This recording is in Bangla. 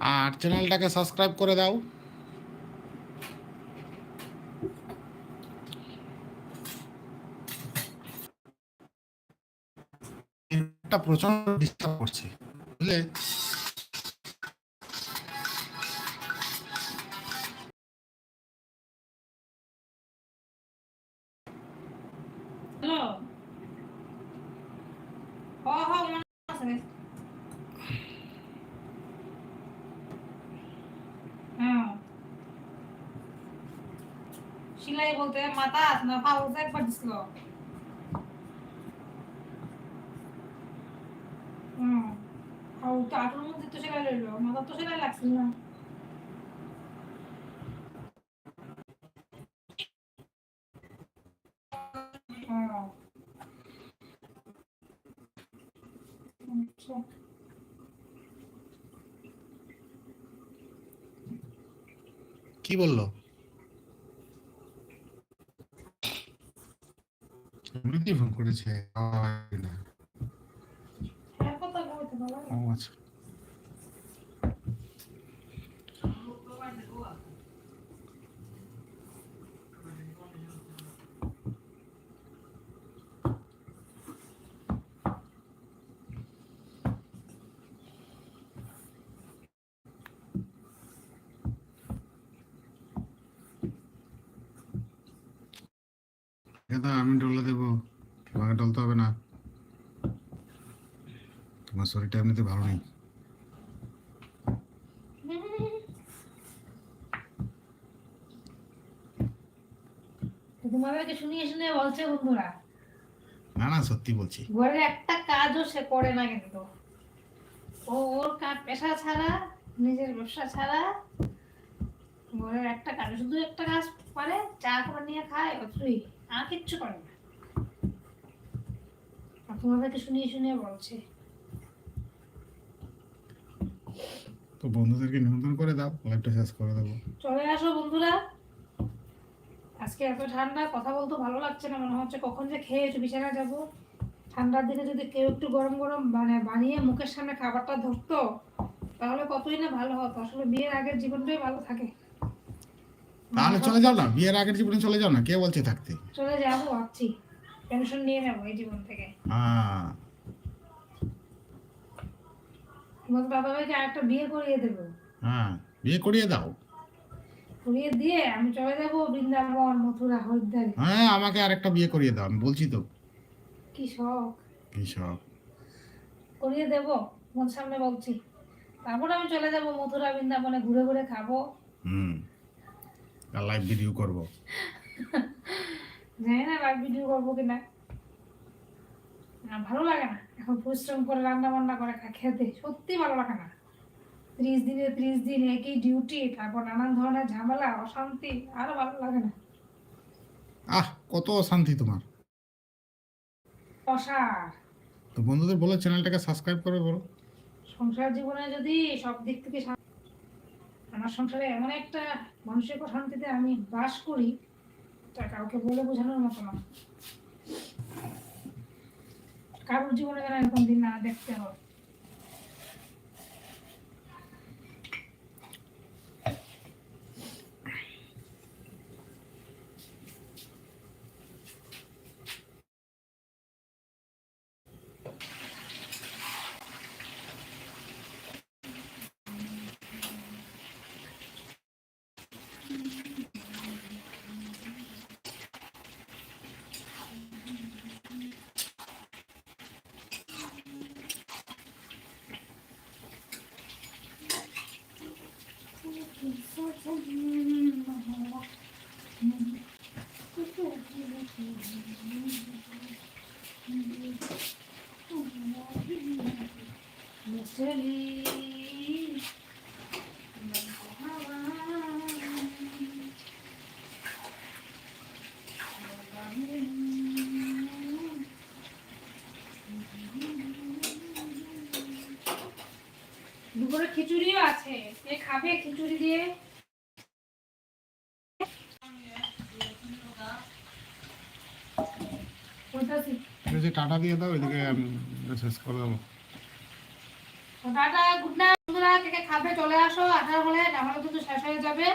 আর চ্যানেলটাকে সাবস্ক্রাইব করে দাও। প্রচণ্ড ডিস্টার্ব করছে। বুঝলে? হ্যালো। হ হ মনে আছে হ্যাঁ সিলাই বলতে মাথা না পা বলতে একবার দিছিল। হুম। তো আটুর মধ্যে তো সেলাই রইল মাথা তো সেলাই লাগছিল না। আচ্ছা কি বলল? এমনিতেই ফোন করেছে। আয় আমি ডলে দেবো তোমাকে ডলতে হবে না। তোমার শরীরটা এমনিতে ভালো নেই। তোমাদেরকে শুনিয়ে শুনিয়ে বলছে বন্ধুরা? না না সত্যি বলছি। ঘরের একটা কাজও সে করে না কিন্তু। ও ওর পেশা ছাড়া নিজের ব্যবসা ছাড়া ঘরের একটা কাজ শুধু একটা কাজ পারে চা করে নিয়ে খায় অতই আর কিচ্ছু করে না। আর তোমাদেরকে শুনিয়ে শুনিয়ে বলছে। তো বন্ধুদেরকে নিমন্ত্রণ করে দাও লাইভটা শেষ করে দেবো। চলে আসো বন্ধুরা। আজকে এত ঠান্ডা কথা বলতে ভালো লাগছে না মনে হচ্ছে কখন যে খেয়ে একটু বিছানা যাব। ঠান্ডার দিনে যদি কেউ একটু গরম গরম মানে বানিয়ে মুখের সামনে খাবারটা ধরতো তাহলে কতই না ভালো হতো। আসলে বিয়ের আগের জীবনটাই ভালো থাকে। তাহলে চলে যাও না বিয়ের আগের জীবনে চলে যাও না কে বলছে থাকতে? চলে যাব ভাবছি। টেনশন নিয়ে নেব এই জীবন থেকে। হ্যাঁ। তোমাদের দাদা ভাইকে আরেকটা বিয়ে করিয়ে দেবো। হ্যাঁ বিয়ে করিয়ে দাও। করিয়ে দিয়ে আমি চলে যাব বৃন্দাবন মথুরা হরিদ্বার হ্যাঁ আমাকে আরেকটা বিয়ে করিয়ে দাও আমি বলছি তো। কি শখ? কি সব করিয়ে দেবো মন সামনে বলছি। তারপর আমি চলে যাব মথুরা বৃন্দাবনে ঘুরে ঘুরে খাব। হুম। আর লাইভ ভিডিও করব। জানি না লাইভ ভিডিও করব কিনা। না ভালো লাগে না। এখন পরিশ্রম করে রান্না বান্না করে খেতে। সত্যি ভালো লাগে না। ত্রিশ দিনে ত্রিশ দিন একই ডিউটি তারপর নানান ধরনের ঝামেলা অশান্তি আরও ভালো লাগে না। আহ কত অশান্তি তোমার। অসার। তো বন্ধুদের বলো চ্যানেলটাকে সাবস্ক্রাইব করে বলো। সংসার জীবনে যদি সব দিক থেকে আমার সংসারে এমন একটা মানসিক অশান্তিতে আমি বাস করি, তা কাউকে বলে বোঝানোর মতো না। কারোর জীবনে যেন এরকম দিন না দেখতে হয়। দুপুরে খিচুড়িও আছে। কে খাবে খিচুড়ি দিয়ে? টাটা দিয়ে দাও, এদিকে আমি শেষ করে দেবো। Tata good night. বন্ধুরা, কে খাবে চলে আসো। আঠারো হলে আমারও তো শেষ হয়ে যাবে।